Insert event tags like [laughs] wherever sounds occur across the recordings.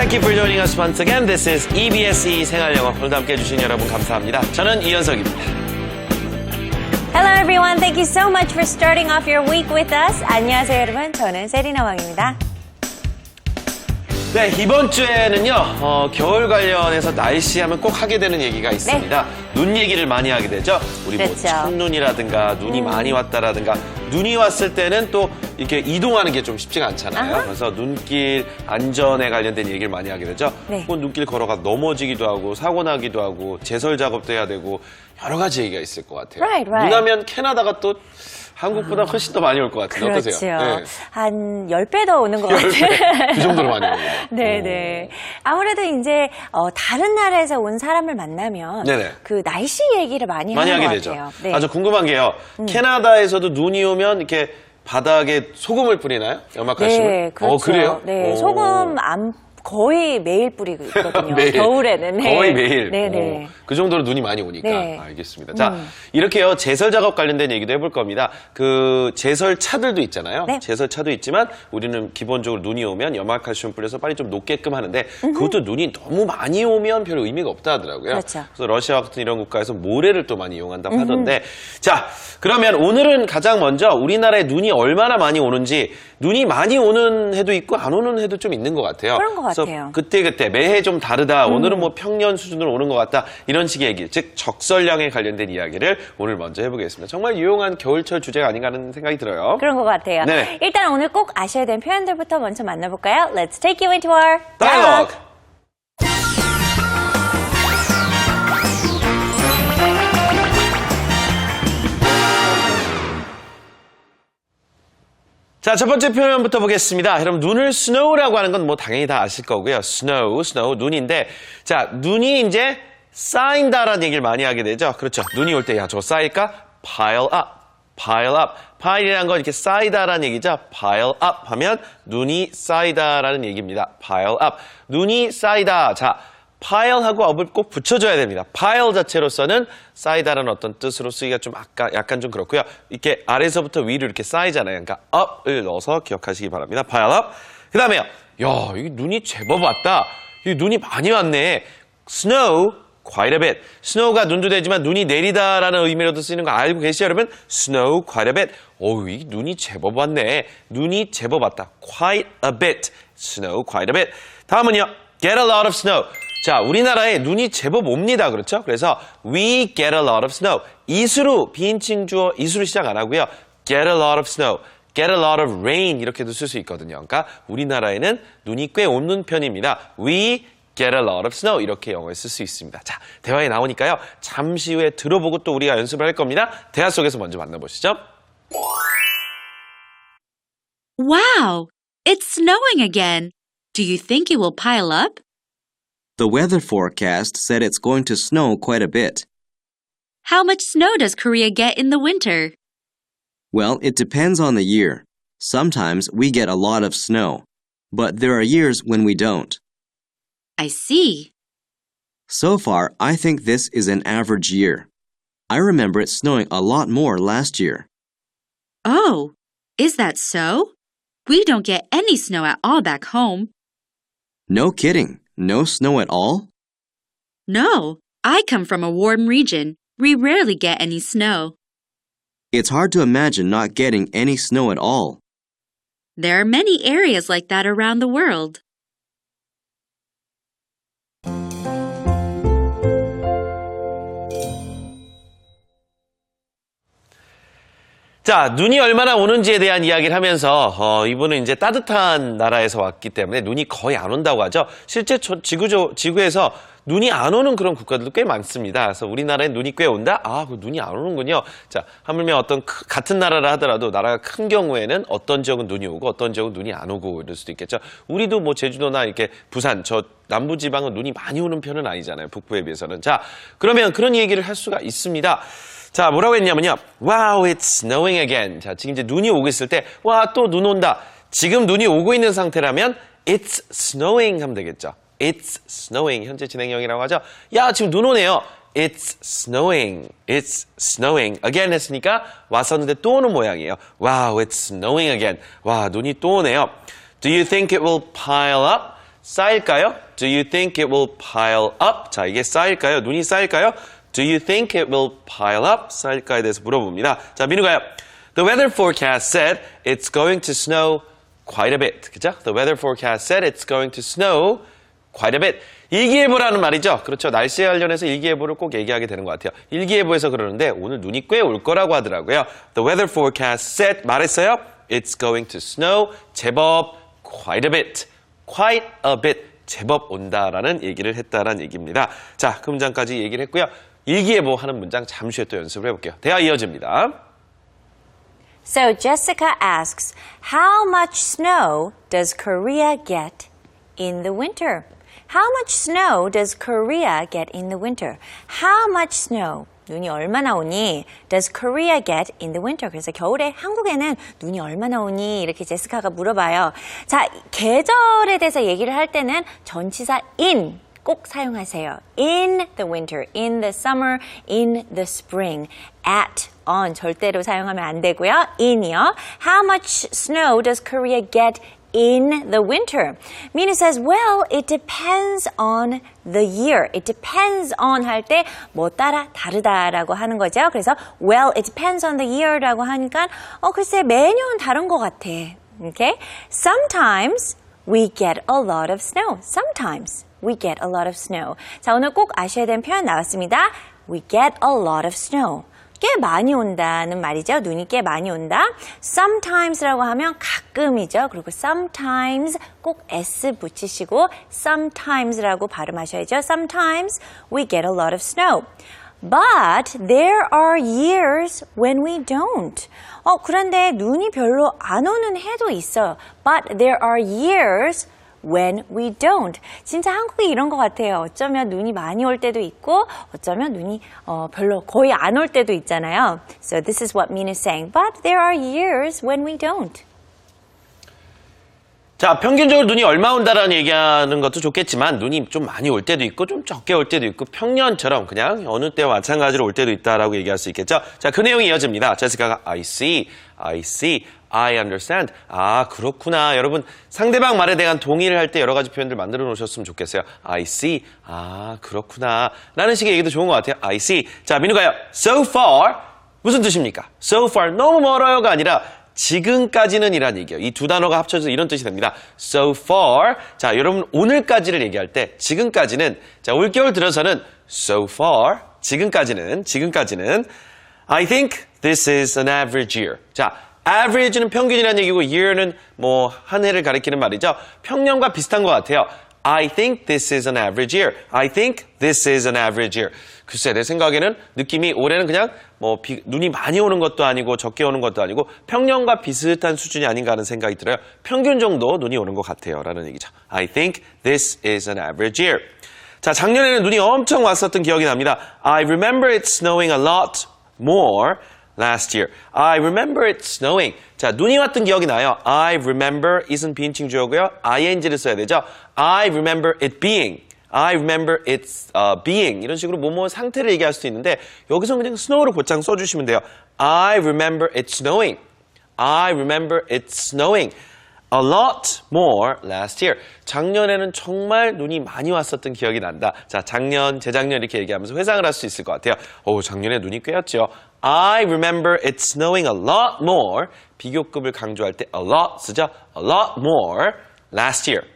Thank you for joining us once again. This is EBSE 생활영어. 오늘도 함께 해주신 여러분 감사합니다. 저는 이현석입니다. Hello everyone. Thank you so much for starting off your week with us. 안녕하세요 여러분. 저는 세리나 왕입니다. 네, 이번 주에는요, 어, 겨울 관련해서 날씨 하면 꼭 하게 되는 얘기가 있습니다. 눈 얘기를 많이 하게 되죠. 우리 뭐 그렇죠. 첫눈이라든가 눈이 많이 왔다라든가 눈이 왔을 때는 또 이렇게 이동하는 게 좀 쉽지가 않잖아요. 아하. 그래서 눈길 안전에 관련된 얘기를 많이 하게 되죠. 네. 혹은 눈길 걸어가 넘어지기도 하고 사고 나기도 하고 제설 작업도 해야 되고 여러 가지 얘기가 있을 것 같아요. Right, right. 눈하면 캐나다가 또 한국보다 훨씬 더 많이 올 것 같은데 그렇죠. 어떠세요? 네. 한 10배 더 오는 것 같아요. [laughs] 그 정도로 많이 옵니다. [laughs] 네네. 아무래도 이제 어, 다른 나라에서 온 사람을 만나면 네네. 그 날씨 얘기를 많이, 많이 하는 하게 것 되죠. 같아요. 네. 음. 아, 저 궁금한 게요. 캐나다에서도 눈이 오면 이렇게 바닥에 소금을 뿌리나요? 염화칼슘을? 네, 그렇죠. 어, 그래요? 네, 오. 소금 안 거의 매일 뿌리거든요. [laughs] 매일. 겨울에는. 네. 거의 매일. 네네. 오, 그 정도로 눈이 많이 오니까. 네. 알겠습니다. 자, 이렇게요. 제설 작업 관련된 얘기도 해볼 겁니다. 그 제설 차들도 있잖아요. 네. 제설 차도 있지만 우리는 기본적으로 눈이 오면 염화칼슘 뿌려서 빨리 좀 녹게끔 하는데 그것도 눈이 너무 많이 오면 별 의미가 없다 하더라고요. 그렇죠. 그래서 러시아 같은 이런 국가에서 모래를 또 많이 이용한다고 하던데 자 그러면 오늘은 가장 먼저 우리나라에 눈이 얼마나 많이 오는지 눈이 많이 오는 해도 있고 안 오는 해도 좀 있는 것 같아요. 그런 것 그래서 같아요. 그때 그때 매해 좀 다르다. 오늘은 뭐 평년 수준으로 오는 것 같다. 이런 식의 얘기, 즉 적설량에 관련된 이야기를 오늘 먼저 해보겠습니다. 정말 유용한 겨울철 주제가 아닌가 하는 생각이 들어요. 그런 것 같아요. 네. 일단 오늘 꼭 아셔야 되는 표현들부터 먼저 만나볼까요? Let's take you into our 다 자, 첫 번째 표현부터 보겠습니다. 여러분, 눈을 snow라고 하는 건 뭐 당연히 다 아실 거고요. snow, snow, 눈인데, 자, 눈이 이제 쌓인다라는 얘기를 많이 하게 되죠. 그렇죠. 눈이 올 때, 야, 저거 쌓일까? pile up, pile up. pile이라는 건 이렇게 쌓이다라는 얘기죠. pile up 하면 눈이 쌓이다라는 얘기입니다. pile up. 눈이 쌓이다. 자, pile하고 up을 꼭 붙여줘야 됩니다. pile 자체로서는 쌓이다라는 어떤 뜻으로 쓰기가 좀 아까 약간 좀 그렇고요. 이렇게 아래서부터 위로 이렇게 쌓이잖아요. 그러니까 up을 넣어서 기억하시기 바랍니다. pile up. 그 다음에요. 야, 이 눈이 제법 왔다. 이 눈이 많이 왔네. snow quite a bit. snow가 눈도 되지만 눈이 내리다라는 의미로도 쓰이는 거 알고 계시죠, 여러분? snow quite a bit. 어우, 이 눈이 제법 왔네. 눈이 제법 왔다. quite a bit. snow quite a bit. 다음은요. get a lot of snow. 자, 우리나라에 눈이 제법 옵니다. 그렇죠? 그래서 we get a lot of snow. 이수로 비인칭 주어 이수로 시작 안 하고요. get a lot of snow. get a lot of rain 이렇게도 쓸 수 있거든요. 그러니까 우리나라에는 눈이 꽤 오는 편입니다. we get a lot of snow 이렇게 영어에 쓸 수 있습니다. 자, 대화에 나오니까요. 잠시 후에 들어보고 또 우리가 연습을 할 겁니다. 대화 속에서 먼저 만나보시죠. Wow, it's snowing again. Do you think it will pile up? The weather forecast said it's going to snow quite a bit. How much snow does Korea get in the winter? Well, it depends on the year. Sometimes we get a lot of snow, but there are years when we don't. I see. So far, I think this is an average year. I remember it snowing a lot more last year. Oh, is that so? We don't get any snow at all back home. No kidding. No snow at all? No, I come from a warm region. We rarely get any snow. It's hard to imagine not getting any snow at all. There are many areas like that around the world. 자, 눈이 얼마나 오는지에 대한 이야기를 하면서 어, 이분은 이제 따뜻한 나라에서 왔기 때문에 눈이 거의 안 온다고 하죠. 실제 저- 지구조, 지구에서 눈이 안 오는 그런 국가들도 꽤 많습니다. 그래서 우리나라에 눈이 꽤 온다? 아, 그 눈이 안 오는군요. 자, 하물며 어떤 크- 같은 나라라 하더라도 나라가 큰 경우에는 어떤 지역은 눈이 오고 어떤 지역은 눈이 안 오고 이럴 수도 있겠죠. 우리도 뭐 제주도나 이렇게 부산, 저 남부 지방은 눈이 많이 오는 편은 아니잖아요. 북부에 비해서는. 자, 그러면 그런 얘기를 할 수가 있습니다. 자, 뭐라고 했냐면요. Wow, it's snowing again. 자, 지금 이제 눈이 오고 있을 때, 와, 또 눈 온다. 지금 눈이 오고 있는 상태라면, it's snowing 하면 되겠죠. It's snowing. 현재 진행형이라고 하죠. 야, 지금 눈 오네요. It's snowing. It's snowing. Again 했으니까 왔었는데 또 오는 모양이에요. Wow, it's snowing again. 와, 눈이 또 오네요. Do you think it will pile up? 쌓일까요? Do you think it will pile up? 자, 이게 쌓일까요? 눈이 쌓일까요? Do you think it will pile up? 쌓일까에 대해서 물어봅니다. 자, 민우가요. The weather forecast said it's going to snow quite a bit. 그죠? The weather forecast said it's going to snow quite a bit. 일기예보라는 말이죠. 그렇죠. 날씨에 관련해서 일기예보를 꼭 얘기하게 되는 것 같아요. 일기예보에서 그러는데 오늘 눈이 꽤 올 거라고 하더라고요. The weather forecast said 말했어요. It's going to snow 제법 quite a bit. quite a bit. 제법 온다라는 얘기를 했다라는 얘기입니다. 자, 그 문장까지 얘기를 했고요. 일기예보 하는 문장 잠시 후에 또 연습을 해볼게요. 대화 이어집니다. So Jessica asks, how much snow does Korea get in the winter? How much snow does Korea get in the winter? How much snow? 눈이 얼마나 오니? Does Korea get in the winter? 그래서 겨울에 한국에는 눈이 얼마나 오니? 이렇게 제스카가 물어봐요. 자, 계절에 대해서 얘기를 할 때는 전치사 in 꼭 사용하세요. In the winter, in the summer, in the spring, at, on 절대로 사용하면 안 되고요. in이요. How much snow does Korea get in the winter? Mina says, well, it depends on the year. It depends on 할 때 뭐 따라 다르다라고 하는 거죠. 그래서 well, it depends on the year라고 하니까 어 글쎄 매년 다른 것 같아. Okay? Sometimes we get a lot of snow. Sometimes We get a lot of snow. 자, 오늘 꼭 아셔야 되는 표현 나왔습니다. We get a lot of snow. 꽤 많이 온다는 말이죠. 눈이 꽤 많이 온다. sometimes라고 하면 가끔이죠. 그리고 sometimes 꼭 s 붙이시고 sometimes라고 발음하셔야죠. Sometimes we get a lot of snow. But there are years when we don't. 어, 그런데 눈이 별로 안 오는 해도 있어요. But there are years when we don't. 진짜 한국이 이런 것 같아요. 어쩌면 눈이 많이 올 때도 있고, 어쩌면 눈이 어, 별로 거의 안 올 때도 있잖아요. So this is what Min is saying. But there are years when we don't. 자, 평균적으로 눈이 얼마 온다라는 얘기하는 것도 좋겠지만 눈이 좀 많이 올 때도 있고 좀 적게 올 때도 있고 평년처럼 그냥 어느 때와 마찬가지로 올 때도 있다라고 얘기할 수 있겠죠. 자, 그 내용이 이어집니다. 제스카가 I see, I see, I understand. 아, 그렇구나. 여러분 상대방 말에 대한 동의를 할 때 여러 가지 표현들 만들어 놓으셨으면 좋겠어요. I see. 아, 그렇구나. 라는 식의 얘기도 좋은 것 같아요. I see. 자, 민우가요. So far 무슨 뜻입니까? So far 너무 멀어요가 아니라 지금까지는 이란 얘기예요. 이 두 단어가 합쳐져서 이런 뜻이 됩니다. So far. 자, 여러분 오늘까지를 얘기할 때 지금까지는 자, 올겨울 들어서는 so far 지금까지는 지금까지는 I think this is an average year. 자, average는 평균이라는 얘기고 year는 뭐 한 해를 가리키는 말이죠. 평년과 비슷한 것 같아요. I think this is an average year. I think this is an average year. 글쎄, 내 생각에는 느낌이 올해는 그냥 뭐 비- 눈이 많이 오는 것도 아니고 적게 오는 것도 아니고 평년과 비슷한 수준이 아닌가 하는 생각이 들어요. 평균 정도 눈이 오는 것 같아요. 라는 얘기죠. I think this is an average year. 자, 작년에는 눈이 엄청 왔었던 기억이 납니다. I remember it snowing a lot more last year. I remember it snowing. 자, 눈이 왔던 기억이 나요. I remember isn't 비인칭 주어고요. ing를 써야 되죠. I remember it being. I remember it's uh, being. 이런 식으로 뭐뭐 상태를 얘기할 수도 있는데 여기서 그냥 snow를 곧장 써주시면 돼요. I remember it snowing. I remember it snowing. A lot more last year. 작년에는 정말 눈이 많이 왔었던 기억이 난다. 자, 작년, 재작년 이렇게 얘기하면서 회상을 할 수 있을 것 같아요. 오, 작년에 눈이 꽤 왔죠. I remember it snowing a lot more. 비교급을 강조할 때 a lot 쓰죠. A lot more last year.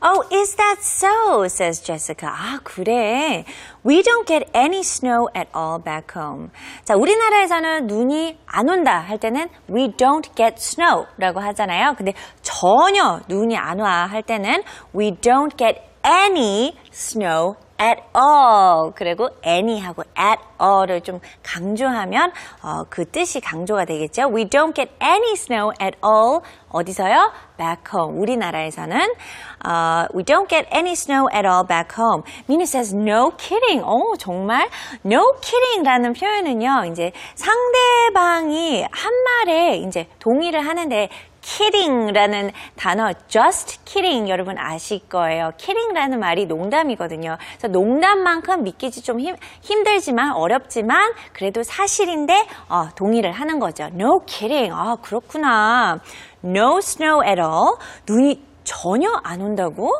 Oh, is that so? says Jessica. 아, 그래. We don't get any snow at all back home. 자, 우리나라에서는 눈이 안 온다 할 때는 we don't get snow라고 하잖아요. 근데 전혀 눈이 안 와 할 때는 we don't get any snow at all. 그리고 any하고 at all을 좀 강조하면 어, 그 뜻이 강조가 되겠죠. We don't get any snow at all. 어디서요? Back home. 우리나라에서는 어, We don't get any snow at all back home. Mina says no kidding. 어, 정말 no kidding라는 표현은요. 이제 상대방이 한 말에 이제 동의를 하는데 kidding라는 단어, just kidding 여러분 아실 거예요. kidding라는 말이 농담이거든요. 그래서 농담만큼 믿기지 좀 힘, 힘들지만 어렵지만 그래도 사실인데 어, 동의를 하는 거죠. No kidding. 아, 그렇구나. No snow at all. 눈이 전혀 안 온다고?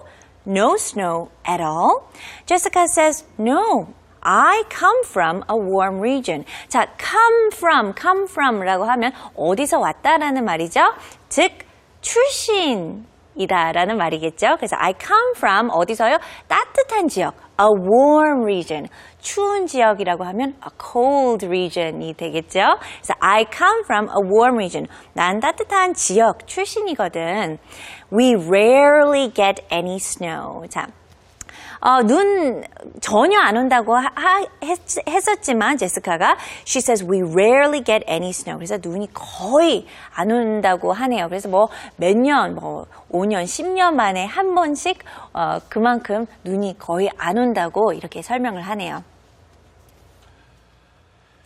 No snow at all. Jessica says, no. I come from a warm region. 자, come from, come from라고 하면 어디서 왔다라는 말이죠. 즉, 출신이다라는 말이겠죠. 그래서 I come from 어디서요? 따뜻한 지역. A warm region. 추운 지역이라고 하면 a cold region이 되겠죠. 그래서 I come from a warm region. 난 따뜻한 지역 출신이거든. We rarely get any snow. 자, 어, 눈 전혀 안 온다고 하, 하- 했, 했었지만 제스카가 she says we rarely get any snow. 그래서 눈이 거의 안 온다고 하네요. 그래서 뭐 몇 년, 뭐 5년, 10년 만에 한 번씩 어, 그만큼 눈이 거의 안 온다고 이렇게 설명을 하네요.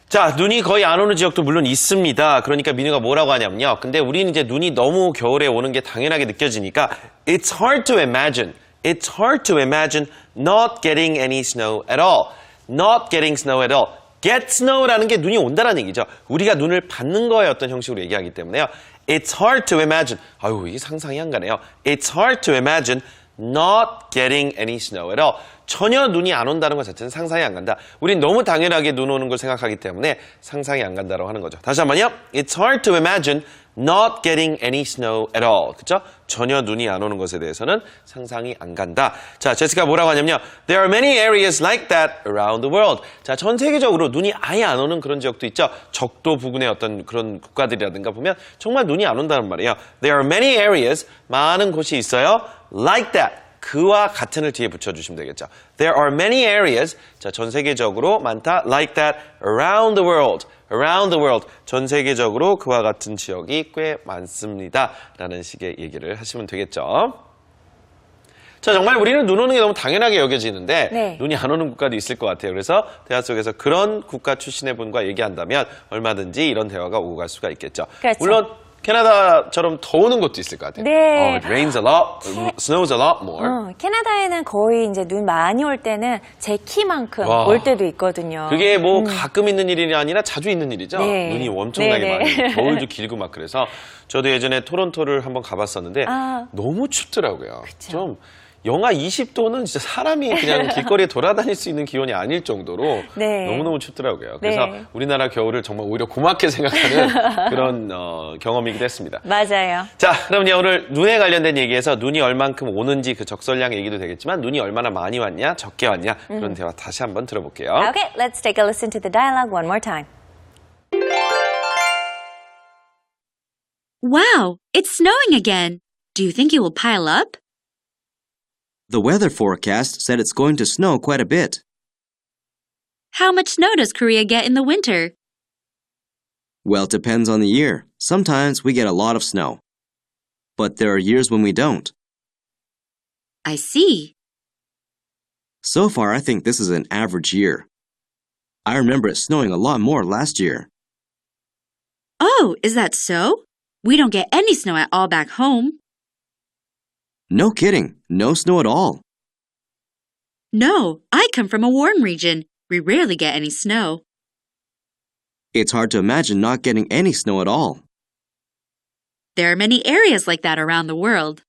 자, 눈이 거의 안 오는 지역도 물론 있습니다. 그러니까 민우가 뭐라고 하냐면요. 근데 우리는 이제 눈이 너무 겨울에 오는 게 당연하게 느껴지니까 it's hard to imagine. It's hard to imagine not getting any snow at all. Not getting snow at all. Get snow라는 게 눈이 온다라는 얘기죠. 우리가 눈을 받는 거에 어떤 형식으로 얘기하기 때문에요. It's hard to imagine. 아유, 이게 상상이 안 가네요. It's hard to imagine not getting any snow at all. 전혀 눈이 안 온다는 것 자체는 상상이 안 간다. 우린 너무 당연하게 눈 오는 걸 생각하기 때문에 상상이 안 간다고 하는 거죠. 다시 한번요. It's hard to imagine not getting any snow at all. 그죠? 전혀 눈이 안 오는 것에 대해서는 상상이 안 간다. 자, 제시가 뭐라고 하냐면요. There are many areas like that around the world. 자, 전 세계적으로 눈이 아예 안 오는 그런 지역도 있죠. 적도 부근의 어떤 그런 국가들이라든가 보면 정말 눈이 안 온다는 말이에요. There are many areas, 많은 곳이 있어요. Like that. 그와 같은을 뒤에 붙여주시면 되겠죠. There are many areas, 자, 전 세계적으로 많다, like that, around the world, around the world, 전 세계적으로 그와 같은 지역이 꽤 많습니다. 라는 식의 얘기를 하시면 되겠죠. 자, 정말 우리는 눈 오는 게 너무 당연하게 여겨지는데, 네. 눈이 안 오는 국가도 있을 것 같아요. 그래서 대화 속에서 그런 국가 출신의 분과 얘기한다면 얼마든지 이런 대화가 오고 갈 수가 있겠죠. 그렇죠. 물론, 캐나다처럼 더우는 곳도 있을 것 같아요. 네. 어, it rains a lot, snows a lot more. 어, 캐나다에는 거의 이제 눈 많이 올 때는 제 키만큼 와. 올 때도 있거든요. 그게 뭐 가끔 있는 일이 아니라 자주 있는 일이죠. 음. 네. 눈이 엄청나게 네, 네. 많이 [laughs] 겨울도 길고 막 그래서 저도 예전에 토론토를 한번 가봤었는데 아. 너무 춥더라고요. 좀 영하 20도는 진짜 사람이 그냥 [laughs] 길거리에 돌아다닐 수 있는 기온이 아닐 정도로 네. 너무너무 춥더라고요. 그래서 네. 우리나라 겨울을 정말 오히려 고맙게 생각하는 [laughs] 그런 어, 경험이기도 했습니다. 맞아요. 자, 그럼요. 오늘 눈에 관련된 얘기에서 눈이 얼만큼 오는지 그 적설량 얘기도 되겠지만 눈이 얼마나 많이 왔냐, 적게 왔냐 음. 그런 대화 다시 한번 들어볼게요. Okay, let's take a listen to the dialogue one more time. Wow, it's snowing again. Do you think it will pile up? The weather forecast said it's going to snow quite a bit. How much snow does Korea get in the winter? Well, it depends on the year. Sometimes we get a lot of snow. But there are years when we don't. I see. So far, I think this is an average year. I remember it snowing a lot more last year. Oh, is that so? We don't get any snow at all back home. No kidding, no snow at all. No, I come from a warm region. We rarely get any snow. It's hard to imagine not getting any snow at all. There are many areas like that around the world.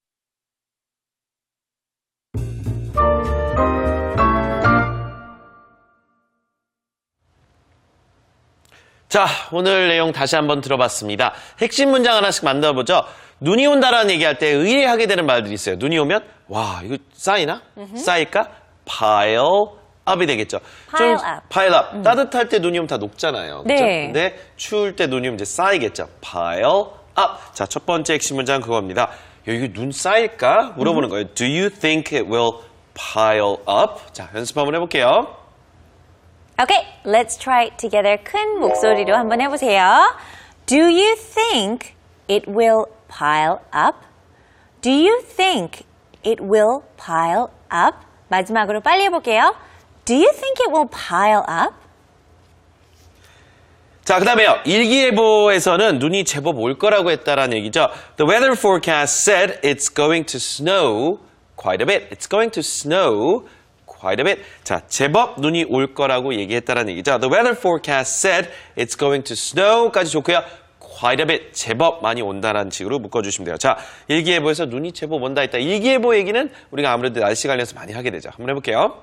자, 오늘 내용 다시 한번 들어봤습니다. 핵심 문장 하나씩 만나보죠. 눈이 온다라는 얘기할 때 의뢰하게 되는 말들이 있어요. 눈이 오면 와 이거 쌓이나? 쌓일까? pile up이 되겠죠. Pile 좀 up. pile up. 따뜻할 때 눈이 오면 다 녹잖아요. 그렇죠? 네. 근데 추울 때 눈이 오면 이제 쌓이겠죠. pile up. 자, 첫 번째 핵심 문장 그겁니다. 야, 이거 눈 쌓일까? 물어보는 거예요. Do you think it will pile up? 자, 연습 한번 해볼게요. Okay, let's try it together. 큰 목소리로 한번 해보세요. Do you think it will pile up? Do you think it will pile up? 마지막으로 빨리 해볼게요. Do you think it will pile up? 자, 그 다음에요. 일기예보에서는 눈이 제법 올 거라고 했다라는 얘기죠. The weather forecast said it's going to snow quite a bit. It's going to snow quite a bit. 자, 제법 눈이 올 거라고 얘기했다는 얘기죠. The weather forecast said it's going to snow까지 좋고요. Bit, 제법 많이 온다는 식으로 묶어주시면 돼요. 자, 일기예보에서 눈이 제법 온다 했다. 일기예보 얘기는 우리가 아무래도 날씨 관련해서 많이 하게 되죠. 한번 해볼게요.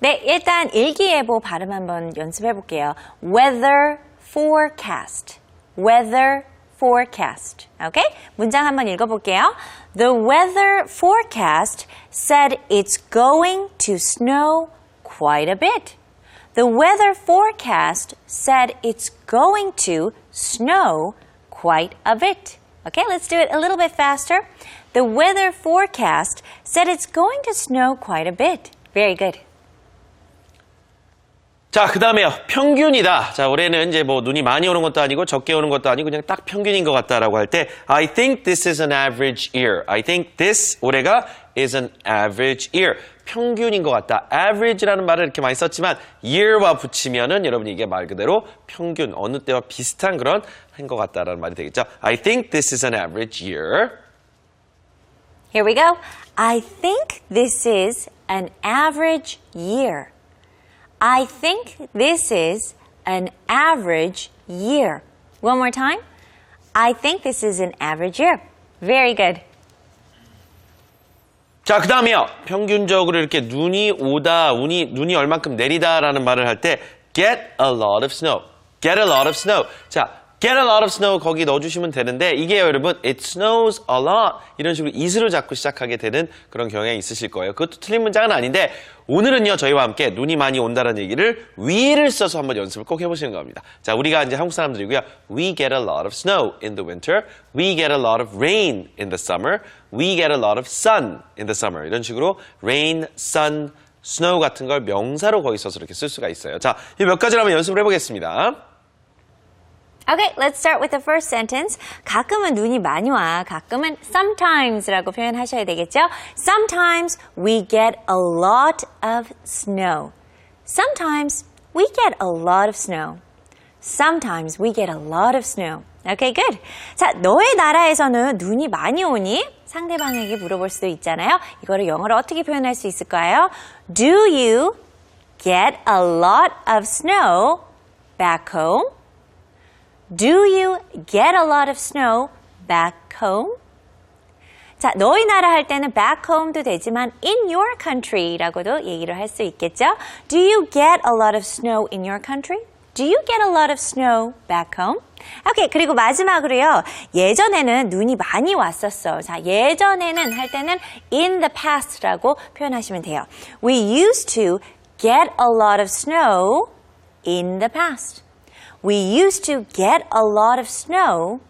네, 일단 일기예보 발음 한번 연습해 볼게요. Weather forecast. Weather forecast. 오케이? 문장 한번 읽어 볼게요. The weather forecast said it's going to snow quite a bit. The weather forecast said it's going to snow quite a bit. Okay, let's do it a little bit faster. The weather forecast said it's going to snow quite a bit. Very good. 자, 그 다음에요. 평균이다. 자, 올해는 이제 뭐 눈이 많이 오는 것도 아니고 적게 오는 것도 아니고 그냥 딱 평균인 것 같다라고 할 때 I think this is an average year. I think this 올해가 is an average year. 평균인 것 같다. average라는 말을 이렇게 많이 썼지만 year와 붙이면은 여러분이 이게 말 그대로 평균 어느 때와 비슷한 그런 한 것 같다라는 말이 되겠죠. I think this is an average year. Here we go. I think this is an average year. I think this is an average year. One more time. I think this is an average year. Very good. 자, 그 다음에요. 평균적으로 이렇게 눈이 오다, 눈이, 눈이 얼만큼 내리다라는 말을 할 때 get a lot of snow. get a lot of snow. 자, get a lot of snow 거기 넣어주시면 되는데 이게 여러분 it snows a lot 이런 식으로 is를 자꾸 시작하게 되는 그런 경향이 있으실 거예요. 그것도 틀린 문장은 아닌데 오늘은요 저희와 함께 눈이 많이 온다는 얘기를 we를 써서 한번 연습을 꼭 해보시는 겁니다. 자, 우리가 이제 한국 사람들이고요. We get a lot of snow in the winter. We get a lot of rain in the summer. We get a lot of sun in the summer. 이런 식으로 rain, sun, snow 같은 걸 명사로 거기 써서 이렇게 쓸 수가 있어요. 자, 이 몇 가지를 한번 연습을 해보겠습니다. Okay, let's start with the first sentence. 가끔은 눈이 많이 와. 가끔은 sometimes라고 표현하셔야 되겠죠? Sometimes we get a lot of snow. Sometimes we get a lot of snow. Sometimes we get a lot of snow. Okay, good. 자, 너의 나라에서는 눈이 많이 오니? 상대방에게 물어볼 수도 있잖아요. 이거를 영어로 어떻게 표현할 수 있을까요? Do you get a lot of snow back home? Do you get a lot of snow back home? 자, 너희 나라 할 때는 back home도 되지만 in your country라고도 얘기를 할 수 있겠죠? Do you get a lot of snow in your country? Do you get a lot of snow back home? 오케이, 그리고 마지막으로요. 예전에는 눈이 많이 왔었어. 자, 예전에는 할 때는 in the past라고 표현하시면 돼요. We used to get a lot of snow in the past. We used to get a lot of snow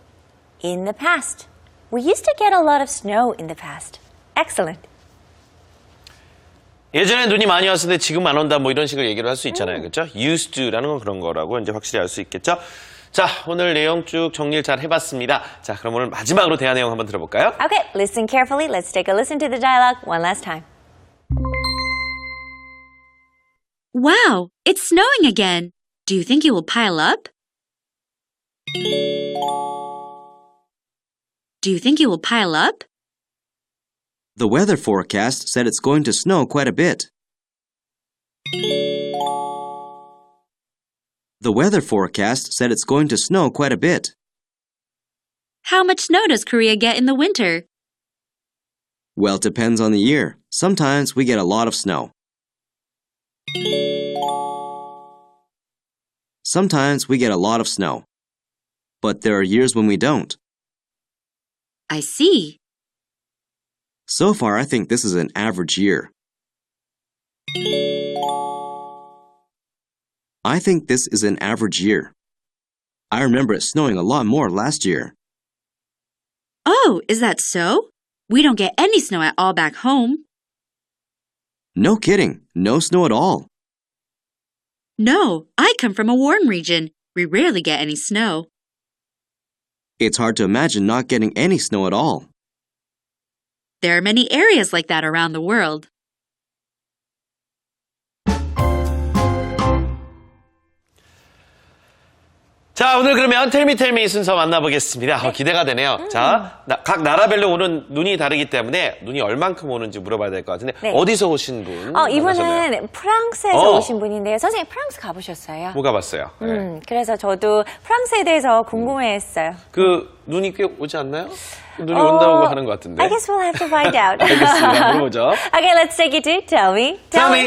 in the past. We used to get a lot of snow in the past. Excellent. 예전에 눈이 많이 왔었는데 지금 안 온다 뭐 이런 식으로 얘기를 할 수 있잖아요. 그렇죠? used to라는 건 그런 거라고 이제 확실히 알 수 있겠죠? 자, 오늘 내용 쭉 정리를 잘 해봤습니다. 자, 그럼 오늘 마지막으로 대화 내용 한번 들어볼까요? Okay, listen carefully. Let's take a listen to the dialogue one last time. Wow, it's snowing again. Do you think it will pile up? Do you think it will pile up? The weather forecast said it's going to snow quite a bit. The weather forecast said it's going to snow quite a bit. How much snow does Korea get in the winter? Well, it depends on the year. Sometimes we get a lot of snow. Sometimes we get a lot of snow. But there are years when we don't. I see. So far, I think this is an average year. I think this is an average year. I remember it snowing a lot more last year. Oh, is that so? We don't get any snow at all back home. No kidding, no snow at all. No, I come from a warm region. We rarely get any snow. It's hard to imagine not getting any snow at all. There are many areas like that around the world. 자, 자, 오늘 그러면 텔미 텔미 순서 만나보겠습니다. 어, 기대가 되네요. 음. 자, 나- 각 나라별로 오는 눈이 다르기 때문에 눈이 얼만큼 오는지 물어봐야 될 것 같은데 네. 어디서 오신 분? 어, 만나셨나요? 이분은 프랑스에서 어. 오신 분인데요. 선생님 프랑스 가보셨어요? 뭐 가봤어요? 네. 음, 그래서 저도 프랑스에 대해서 궁금해했어요. 그 눈이 꽤 오지 않나요? 눈이 온다고 하는 것 같은데. I guess we'll have to find out. [laughs] 알겠습니다. 물어보죠. [laughs] okay, let's take it to Tell Me. Tell me.